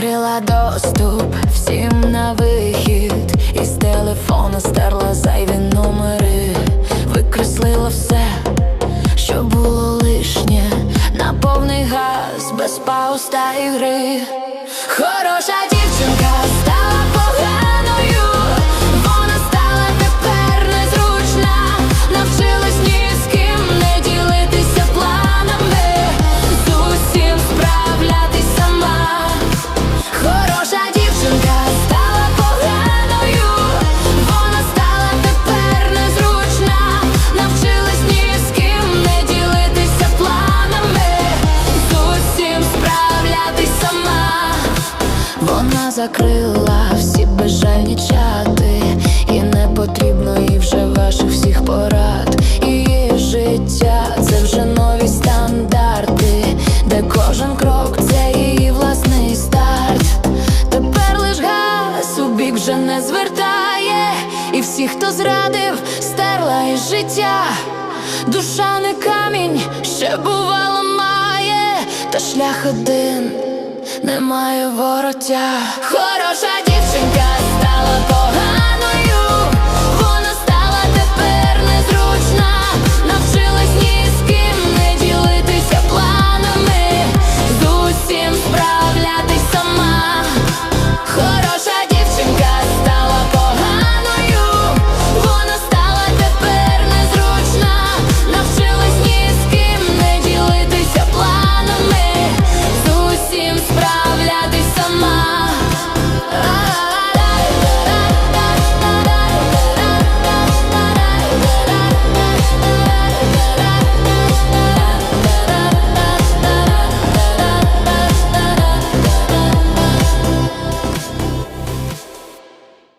закрила доступ всім на вихід, із телефона стерла зайві номери, викреслила все, що було лишнє, на повний газ, без пауз та ігри. Хороша Закрила всі безжальні чати, і не потрібно їй вже ваших всіх порад. Її життя це вже нові стандарти, де кожен крок це її власний старт. Тепер лиш газ у бік вже не звертає, і всіх, хто зрадив, стерла із життя. Душа не камінь, ще бувало має, та шлях один немає вороття. Хороша дівчинка